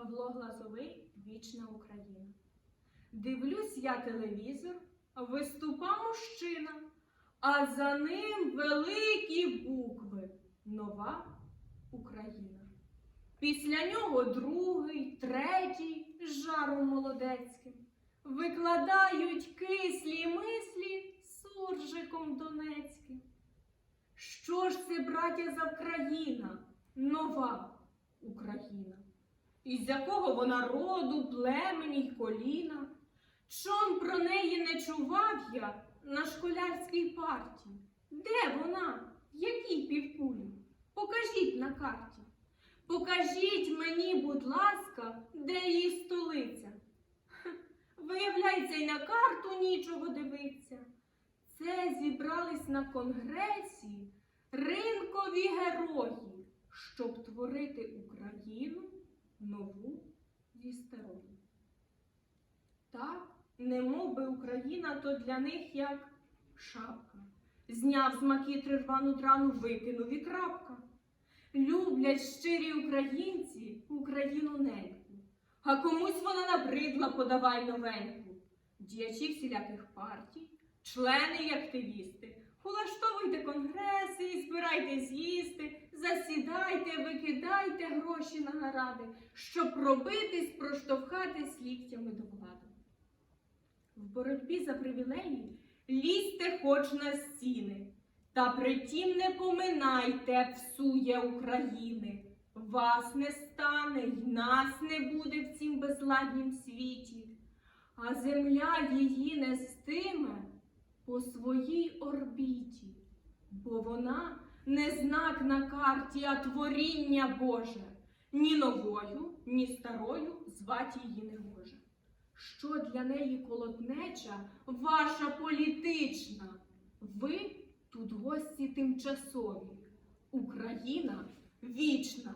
Павло Глазовий Вічна Україна. Дивлюсь я телевізор, виступа мужчина, а за ним великі букви Нова Україна. Після нього другий, третій з жаром молодецьким. Викладають кислі мислі суржиком донецьким. Що ж це, браття, за країна, нова Україна? Із якого вона роду, племені й коліна? Чом про неї не чував я на школярській парті? Де вона? В Якій півкулі? Покажіть на карті. Покажіть мені, будь ласка, де її столиця. Хе, Виявляється, й на карту нічого дивиться. Це зібрались на конгресі ринкові герої, щоб творити Україну немов би Україна, то для них як шапка. Зняв з макітри рвану драну, викинув і крапка. Люблять щирі українці Україну неньку, а комусь вона набридла подавай новеньку. Діячі всіляких партій, члени й активісти, улаштовуйте конгреси і збирайте з'їсти, засідайте, викидайте гроші на наради, щоб пробитись, проштовхатись ліктями. В боротьбі за привілеї лізьте хоч на стіни, та притім не поминайте всує України. Вас не стане й нас не буде в цім безладнім світі, а земля її нестиме по своїй орбіті, бо вона не знак на карті, а творіння Боже. Ні новою, ні старою звати її не може. Що для неї колотнеча ваша політична? Ви тут гості тимчасові, Україна вічна.